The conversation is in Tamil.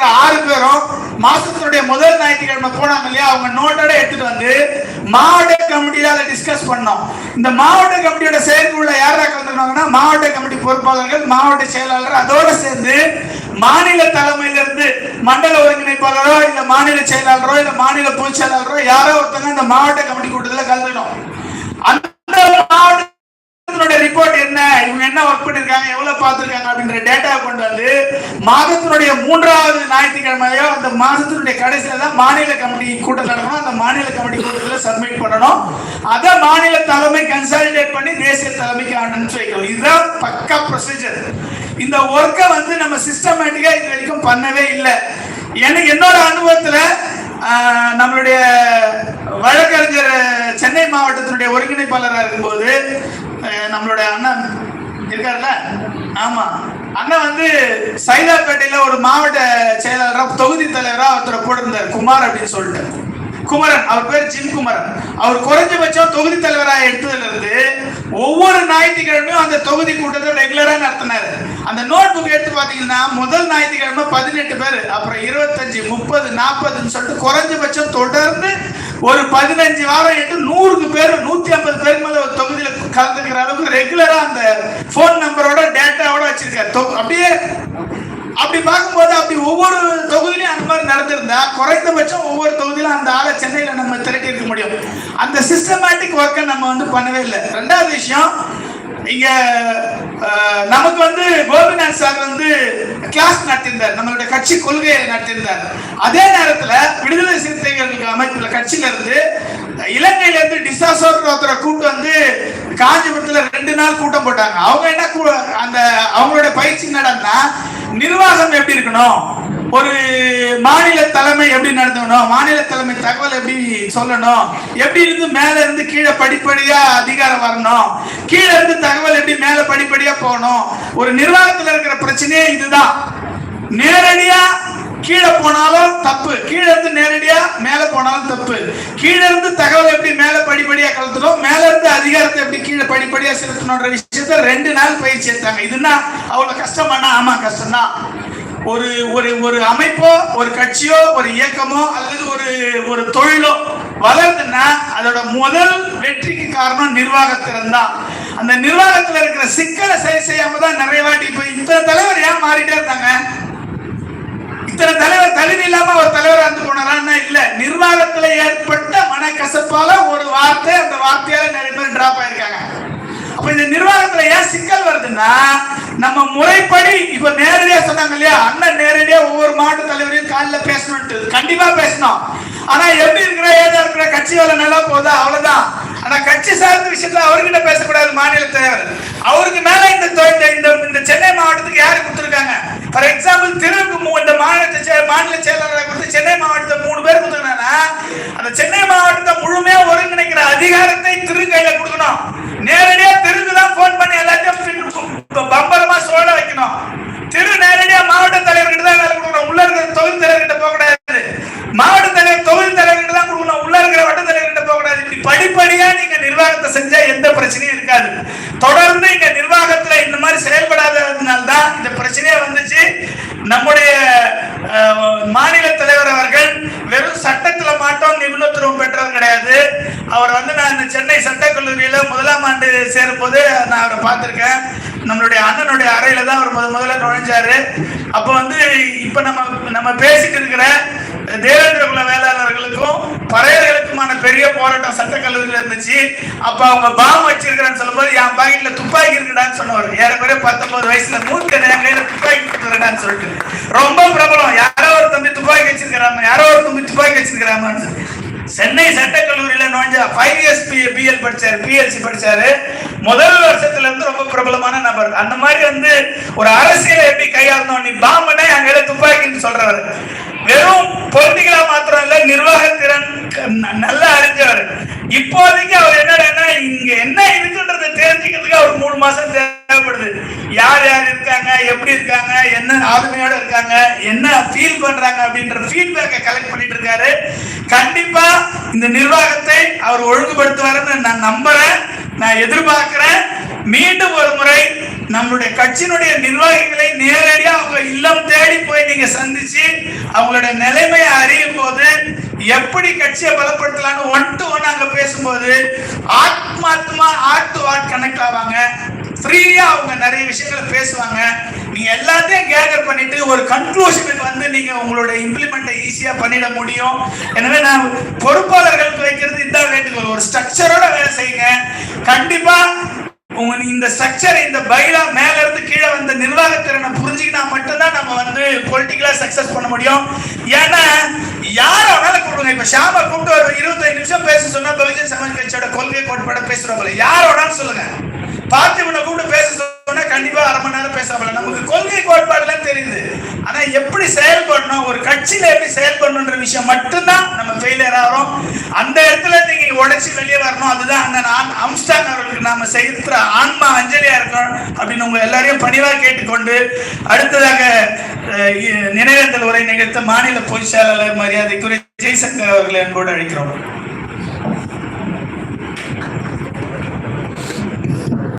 இருக்கிற ஆறு பேரும் மாசத்தினுடைய முதல் ஞாயிற்றுக்கிழமை போனாங்க இல்லையா? அவங்க நோட்டோட எடுத்துட்டு வந்து மாவட்ட கமிட்டியில அதை டிஸ்கஸ் பண்ணோம். இந்த மாவட்ட கமிட்டியோட செயற்குள்ள யாரா கலந்துருக்காங்கன்னா மாவட்ட கமிட்டி பொறுப்பாளர்கள் மாவட்ட செயலாளர் அதோட சேர்ந்து மாநில தலைமையிலிருந்து மண்டல ஒருங்கிணைப்பாளரோ இல்ல மாநில செயலாளரோ இல்ல மாநில பொதுச் செயலாளரோ யாரோ ஒருத்தங்க இந்த மாவட்ட கமிட்டி கூட்டத்தில் கலந்துக்கணும் அந்த மாவட்டத்தினுடைய ரிப்போர்ட் என்ன? இவங்க என்ன ஒர்க் பண்ணிருக்காங்க? எவ்வளவு பார்த்துருக்காங்க அப்படின்ற டேட்டா கொண்டு வந்து மாதத்தினுடைய மூன்றாவது ஞாயிற்றுக்கிழமையோ அந்த மாதத்தினுடைய கடைசியில தான் மாநில கமிட்டி கூட்டம் நடக்கணும். அந்த மாநில கமிட்டி கூட்டத்தில் சப்மிட் பண்ணணும். அதை மாநில தலைமை கன்சாலிடேட் பண்ணி தேசிய தலைமைக்கு அனுப்பிச்சு வைக்கணும். இதுதான் பக்கா ப்ரொசீஜர் இந்த ஒர்க்கை வந்து நம்ம சிஸ்டமேட்டிக்கா இது வரைக்கும் பண்ணவே இல்லை. எனக்கு என்னோட அனுபவத்துல நம்மளுடைய வழக்கறிஞர் சென்னை மாவட்டத்தினுடைய ஒருங்கிணைப்பாளராக இருக்கும்போது நம்மளுடைய அண்ணன் இருக்காருல்ல ஆமா. அண்ணன் வந்து சைதாப்பேட்டையில ஒரு மாவட்ட செயலாளராக தொகுதி தலைவராக ஒருத்தரை போட்டிருந்தார். குமார் அப்படின்னு சொல்லிட்டு. குமரன். அவர் பேர் ஜிம் குமரன் அவர் குறைஞ்சபட்சம் தொகுதி தலைவராக எடுத்ததுல இருந்து ஒவ்வொரு ஞாயிற்றுக்கிழமையும் அந்த தொகுதி கூட்டத்தை ரெகுலரா நடத்தினாரு. அந்த நோட் புக் எடுத்து பாத்தீங்கன்னா முதல் ஞாயிற்றுக்கிழமை பதினெட்டு பேர் அப்புறம் இருபத்தஞ்சு முப்பது நாற்பதுன்னு சொல்லிட்டு குறைஞ்சபட்சம் தொடர்ந்து ஒரு பதினஞ்சு வாரம் எட்டு நூறுக்கு பேர் நூத்தி ஐம்பது பேர் மேல ஒரு தொகுதியில கலந்துக்கிற அளவுக்கு ரெகுலரா அந்த போன் நம்பரோட டேட்டாவோட வச்சிருக்காரு. அப்படியே அப்படி பார்க்கும்போது அப்படி ஒவ்வொரு தொகுதியிலும் அந்த மாதிரி நடந்திருந்தா குறைந்தபட்சம் ஒவ்வொரு தொகுதியிலும் அந்த ஆளை சென்னையில நம்ம திரட்டி அந்த சிஸ்டமேட்டிக் ஒர்க்கை நம்ம வந்து பண்ணவே இல்லை. ரெண்டாவது விஷயம் இங்க நமக்கு வந்து கோபிநாத் சார் வந்து கிளாஸ் நடத்தியிருந்தார். நம்மளுடைய கட்சி கொள்கையை நடத்தியிருந்தார். அதே நேரத்துல விடுதலை சிறுத்தைகள் அமைப்புல கட்சியில இருந்து இலங்கையில இருந்து டிசாசோர் ஒருத்தரை கூட்டு வந்து காஞ்சிபுரத்துல ரெண்டு நாள் கூட்டம் போட்டாங்க. அவங்க என்ன கூ- அந்த அவங்களோட பயிற்சி என்னடான்னா நிர்வாகம் எப்படி இருக்கணும்? ஒரு மாநில தலைமை எப்படி நடத்தணும்? மாநில தலைமை தகவல் எப்படி சொல்லணும்? எப்படி இருந்து மேல இருந்து கீழே படிப்படியா அதிகாரம் வரணும்? கீழே இருந்து தகவல் எப்படி மேல படிப்படியா போகணும்? ஒரு நிர்வாகத்துல இருக்கிற பிரச்சனையே இதுதான். நேரடியா கீழே போனாலும் தப்பு. கீழே இருந்து நேரடியா மேல போனாலும் தப்பு. கீழே இருந்து தகவல் எப்படி மேல படிப்படியா கலத்துறோம் மேல இருந்து அதிகாரத்தை எப்படி கீழே படிப்படியா செலுத்தணும்ன்ற விஷயத்த ரெண்டு நாள் பயிற்சி எடுத்தாங்க. இதுனா அவ்வளவு கஷ்டமானா ஆமா கஷ்டம்தான். ஒரு ஒரு ஒரு அமைப்போ ஒரு கட்சியோ ஒரு இயக்கமோ அல்லது ஒரு ஒரு தொழிலோ வளருதுன்னா அதோட முதல் வெற்றிக்கு காரணம் நிர்வாகத்திறன் தான் அந்த நிர்வாகத்துல இருக்கிற சிக்கலை சரி செய்யாம தான் நிறைய வாட்டி இப்ப இத்தனை தலைவர் ஏன் மாறிட்டே இருந்தாங்க இத்தனை தலைவர் தகுதி இல்லாம ஒரு தலைவர் வந்து போனாரான்னா இல்ல நிர்வாகத்துல ஏற்பட்ட மனக்கசப்பால ஒரு வார்த்தை அந்த வார்த்தையால நிறைய பேர் டிராப் ஆயிருக்காங்க. அப்ப இந்த நிர்வாகத்துல ஏன் சிக்கல் வருதுன்னா நம்ம முறைப்படி இப்ப நேரடியா சொன்னாங்க இல்லையா? அண்ணன் நேரடியா ஒவ்வொரு மாவட்ட தலைவரையும் காலில் பேசணும்ட்டு கண்டிப்பா பேசணும். ஆனா எப்படி இருக்கிற ஏதா இருக்கிற கட்சி வேலை நல்லா போதா அவ்வளவுதான். ஆனா கட்சி சார்ந்த விஷயத்துல அவர்கிட்ட பேசக்கூடாது மாநில தலைவர். அவருக்கு மேல இந்த இந்த- இந்த சென்னை மாவட்டத்துக்கு யாரு கொடுத்துருக்காங்க? ஃபார் எக்ஸாம்பிள் திருவுக்கு இந்த மாநில மாநில செயலாளரை கொடுத்து சென்னை மாவட்டத்தை மூணு பேர் கொடுத்துருக்காங்கன்னா அந்த சென்னை மாவட்டத்தை முழுமையா ஒருங்கிணைக்கிற அதிகாரத்தை திரு கையில கொடுக்கணும் நேரடியா திருக்கு தான் போன் பண்ணி எல்லாத்தையும் பின்- ப- பம்பரமா சோழ வைக்கணும் திரு நேரடியா மாவட்ட தலைவர்கிட்ட தான் வேலை கொடுக்கணும் உள்ள இருக்கிற தொகுதி தலைவர்கிட்ட போக கூடாது மாவட்ட தலைவர் தொகுதி தலைவர்கிட்ட தான் கொடுக்கணும் உள்ள இருக்கிற வட்ட தலைவர்கிட்ட போக கூடாது இப்படி படிப்படியா நீங்க நிர்வாகத்தை செஞ்சா எந்த பிரச்சனையும் இருக்காது தொடர்ந்து இங்க நிர்வாகத்துல இந்த மாதிரி செயல்படாததுனால தான் இந்த பிரச்சனையே வந்துச்சு. நம்முடைய மாநில தலைவர் அவர்கள் வெறும் சட்டத்துல மாட்டோம் நிபுணத்துவம் பெற்றவர் கிடையாது. அவர் வந்து நான் இந்த சென்னை சட்டக்கல்லூரியில முதலாம் ஆண்டு சேரும் போது நான் அவரை பார்த்திருக்கேன். நம்மளுடைய அண்ணனுடைய அறையில தான் அவர் முத முதல்ல நுழைஞ்சாரு. அப்ப வந்து இப்ப நம்ம நம்ம பேசிட்டு இருக்கிற தேவ பெரிய சட்ட சட்டக்கல்லூரியில இருந்துச்சு. அப்ப அவங்க பாம் வச்சிருக்கிறேன்னு சொல்லும்போது என் பாக்கெட்ல துப்பாக்கி இருக்குடான்னு சொன்னவர். ஏறக்குறைய பத்தொன்பது வயசுல மூத்த என் கையில துப்பாக்கி கொடுத்துருடான்னு சொல்லிட்டு ரொம்ப பிரபலம். யாரோ ஒரு தம்பி துப்பாக்கி வச்சிருக்கிறாம யாரோ ஒரு தம்பி துப்பாக்கி வச்சிருக்கிறாமான்னு சென்னை சட்டக்கல்லூரியில நுழைஞ்சா ஃபைவ் இயர்ஸ் பிஎல் படிச்சாரு பிஎல்சி படிச்சாரு. முதல் வருஷத்துல இருந்து ரொம்ப பிரபலமான நபர். அந்த மாதிரி வந்து ஒரு அரசியலை எப்படி கையாளணும்? நீ பாம்பனை அங்கே துப்பாக்கின்னு சொல்றாரு வெறும் பொலிட்டிக்கலா மாத்திரம் இல்ல நிர்வாகத்திறன் க- ந- நல்லா அறிஞ்சவர் இப்போதைக்கு அவர் என்னன்னா இங்க என்ன இருக்குன்றதை தெரிஞ்சுக்கிறதுக்கு அவர் மூணு மாசம் தேவைப்படுது. யார் யார் இருக்காங்க எப்படி இருக்காங்க என்ன ஆளுமையோட இருக்காங்க என்ன ஃபீல் பண்றாங்க அப்படின்ற ஃபீட்பேக்கை கலெக்ட் பண்ணிட்டு இருக்காரு. கண்டிப்பா இந்த நிர்வாகத்தை அவர் ஒழுங்குபடுத்துவாருன்னு நான் நம்புறேன் நான் எதிர்பார்க்கிறேன். மீண்டும் ஒரு முறை நம்மளுடைய கட்சியினுடைய நிர்வாகிகளை நேரடியா அவங்க இல்லம் தேடி போய் நீங்க சந்திச்சு அவங்களுடைய நிலைமையை அறியும் போது எப்படி கட்சியை பலப்படுத்தலாம்னு ஒன் டு ஒன் அங்க பேசும்போது ஆத்மாத்மா ஆட் டு ஆட் கனெக்ட் ஆவாங்க. ஃப்ரீயா அவங்க நிறைய விஷயங்களை பேசுவாங்க. நீங்க எல்லாத்தையும் கேதர் பண்ணிட்டு ஒரு கன்க்ளூஷனுக்கு வந்து நீங்க உங்களோட இம்ப்ளிமெண்ட்டை ஈஸியா பண்ணிட முடியும். எனவே நான் பொறுப்பாளர்களுக்கு வைக்கிறது இதான் வேண்டுகோள். ஒரு ஸ்ட்ரக்சரோட வேலை செய்யுங்க. கண்டிப்பா உங்க இந்த ஸ்ட்ரக்சர் இந்த பைலா மேல இருந்து கீழே வந்த நிர்வாக திறனை புரிஞ்சுக்கினா மட்டும்தான் நம்ம வந்து பொலிட்டிக்கலா சக்சஸ் பண்ண முடியும். ஏன்னா யார வேணாலும் கூப்பிடுங்க. இப்ப ஷாம கூப்பிட்டு ஒரு இருபத்தஞ்சு நிமிஷம் பேச சொன்னா பகுஜன் சமாஜ் கட்சியோட கொள்கை கோட்பாட பேசுறவங்கள யார வேணாலும் சொல்லுங்க பார்த்திபனை கூப்பிட்டு பேச சொன்னா கண்டிப்பா அரை மணி நேரம் பேசுறாங்க நமக்கு கொள்கை கோட்பாடுலாம் தெரியுது ஆனா எப்படி செயல்படணும் ஒரு ஃபெயில் பண்ணுன்ற விஷயம் மட்டும்தான் நம்ம ஃபெயிலியர் ஆகிறோம். அந்த இடத்துல நீங்க உடைச்சு வெளியே வரணும். அதுதான் அந்த நான் அம்ஸ்டான் அவர்களுக்கு நாம செலுத்துற ஆன்மா அஞ்சலியா இருக்கணும் அப்படின்னு உங்க எல்லாரையும் பணிவா கேட்டுக்கொண்டு அடுத்ததாக நினைவேந்தல் உரை நிகழ்த்த மாநில பொதுச் செயலாளர் மரியாதைக்குரிய ஜெய்சங்கர் அவர்களை அன்போடு அழைக்கிறோம்.